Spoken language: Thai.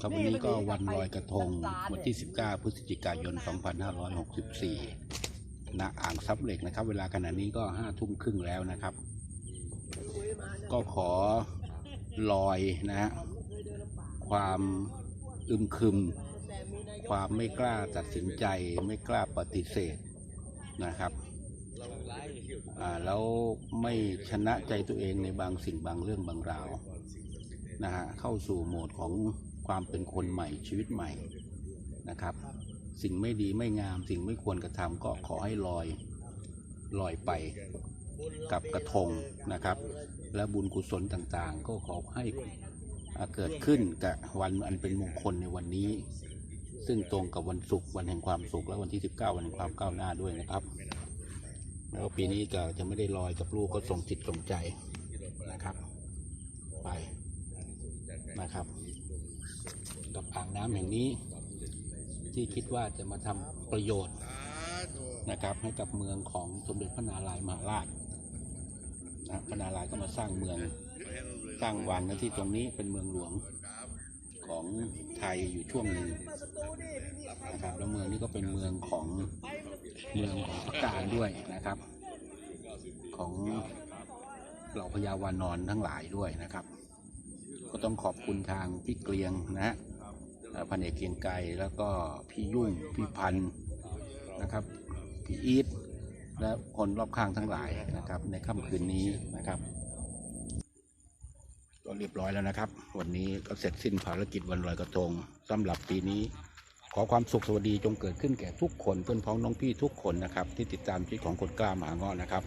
ครับวันนี้ก็วันลอยกระทงวันที่ 19 พฤศจิกายน 2564ณอ่างซับเหล็กนะครับ เวลาขณะนี้ก็5ทุ่มครึ่งแล้วนะครับ ก็ขอลอยนะฮะความอึมครึม ความไม่กล้าตัดสินใจ ไม่กล้าปฏิเสธนะครับอ่าแล้วไม่ชนะใจตัวเองในบางสิ่งบางเรื่องบางราว นะฮะเข้าสู่โหมดของความเป็นคนใหม่ชีวิตใหม่นะครับ สิ่งไม่ดีไม่งามสิ่งไม่ควรกระทำก็ขอให้ลอยลอยไปกับกระทงนะครับ และบุญกุศลต่างๆ ก็ขอให้เกิดขึ้นกับวันอันเป็นมงคลในวันนี้ ซึ่งตรงกับวันศุกร์วันแห่งความสุขและวันที่ 19 วันแห่งความก้าวหน้าด้วยนะครับ แล้วปีนี้ก็จะไม่ได้ลอยกับลูกก็ส่งจิตส่งใจนะครับ ไป นะครับ กับอ่างน้ำแห่งนี้ ที่คิดว่าจะมาทำประโยชน์นะครับ ให้กับเมืองของสมเด็จพระนารายณ์มหาราชนะพระนารายณ์ก็มาสร้างเมืองสร้างวังนะที่ตรงนี้เป็นเมืองหลวงของไทยอยู่ช่วงหนึ่งนะครับแล้วเมืองนี้ก็เป็นเมืองของเมืองของพระการด้วยนะครับ ของเหล่าพญาวานอนทั้งหลายด้วยนะครับ ก็ต้องขอบคุณทางพี่เกลียงนะฮะพันเอกเกียงไกรแล้วก็พี่ยุ่งพี่พันนะครับพี่อีทและคนรอบข้างทั้งหลายนะครับ ในค่ำคืนนี้นะครับก็เรียบร้อยแล้วนะครับ วันนี้ก็เสร็จสิ้นภารกิจวันลอยกระทงสำหรับปีนี้ ขอความสุขสวัสดีจงเกิดขึ้นแก่ทุกคนเพื่อนพ้องน้องพี่ทุกคนนะครับ ที่ติดตามชีวิตของคนกล้ามหาเงาะนะครับ